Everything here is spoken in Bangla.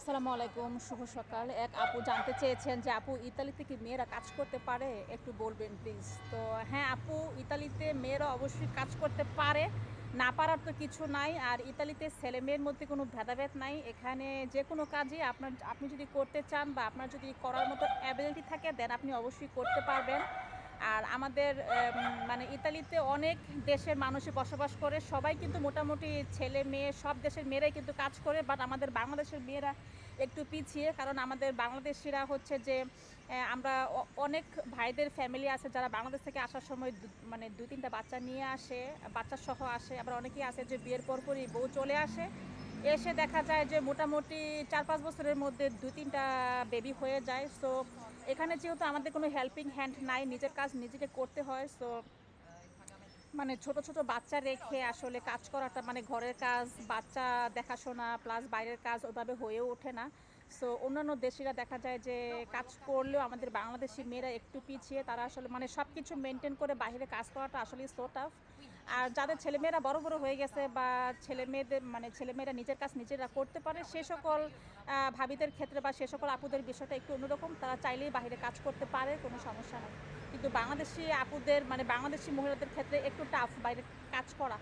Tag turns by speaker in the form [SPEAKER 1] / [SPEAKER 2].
[SPEAKER 1] আসসালামু আলাইকুম শুভ সকাল। এক আপু জানতে চেয়েছেন যে, আপু, ইতালিতে কি মেয়েরা কাজ করতে পারে? একটু বলবেন প্লিজ তো হ্যাঁ আপু, ইতালিতে মেয়েরা অবশ্যই কাজ করতে পারে। না পারার তো কিছু নাই। আর ইতালিতে ছেলে মেয়ের মধ্যে কোনো ভেদাভেদ নাই। এখানে যে কোনো কাজই আপনার, আপনি যদি করতে চান বা আপনার যদি করার মতো অ্যাবিলিটি থাকে দেন আপনি অবশ্যই করতে পারবেন। আর আমাদের মানে ইতালিতে অনেক দেশের মানুষই বসবাস করে। সবাই কিন্তু মোটামুটি ছেলে, মেয়ে, সব দেশের মেয়েরাই কিন্তু কাজ করে বাট আমাদের বাংলাদেশের মেয়েরা একটু পিছিয়ে, কারণ আমাদের বাংলাদেশিরা হচ্ছে যে আমরা অনেক ভাইদের ফ্যামিলি আছে যারা বাংলাদেশ থেকে আসার সময় মানে দুই তিনটা বাচ্চা নিয়ে আসে, বাচ্চা সহ আসে। আবার অনেকেই আছে যে বিয়ের পরপরই বউ চলে আসে। এসে দেখা যায় যে মোটামুটি চার পাঁচ বছরের মধ্যে দু, তিনটা বেবি হয়ে যায়। সো এখানে যেহেতু আমাদের কোনো হেল্পিং হ্যান্ড নাই, নিজের কাজ নিজেকে করতে হয় সো মানে ছোট ছোট বাচ্চা রেখে আসলে কাজ করাটা মানে ঘরের কাজ, বাচ্চা দেখাশোনা প্লাস বাইরের কাজ ওভাবে হয়ে ওঠে না। সো অন্যান্য দেশিরা দেখা যায় যে কাজ করলেও আমাদের বাংলাদেশি মেয়েরা একটু পিছিয়ে, তারা আসলে মানে সব কিছু মেনটেন করে বাইরে কাজ করাটা আসলে সো টাফ আর যাদের ছেলেমেয়েরা বড় বড় হয়ে গেছে বা ছেলে মেয়েদের মানে ছেলেমেয়েরা নিজের কাজ নিজেরা করতে পারে, সে সকল ভাবিদের ক্ষেত্রে বা সে সকল আপুদের বিষয়টা একটু অন্যরকম, তারা চাইলেই বাইরে কাজ করতে পারে, কোনো সমস্যা নেই। কিন্তু বাংলাদেশি আপুদের মানে বাংলাদেশি মহিলাদের ক্ষেত্রে একটু টাফ বাইরে কাজ করা।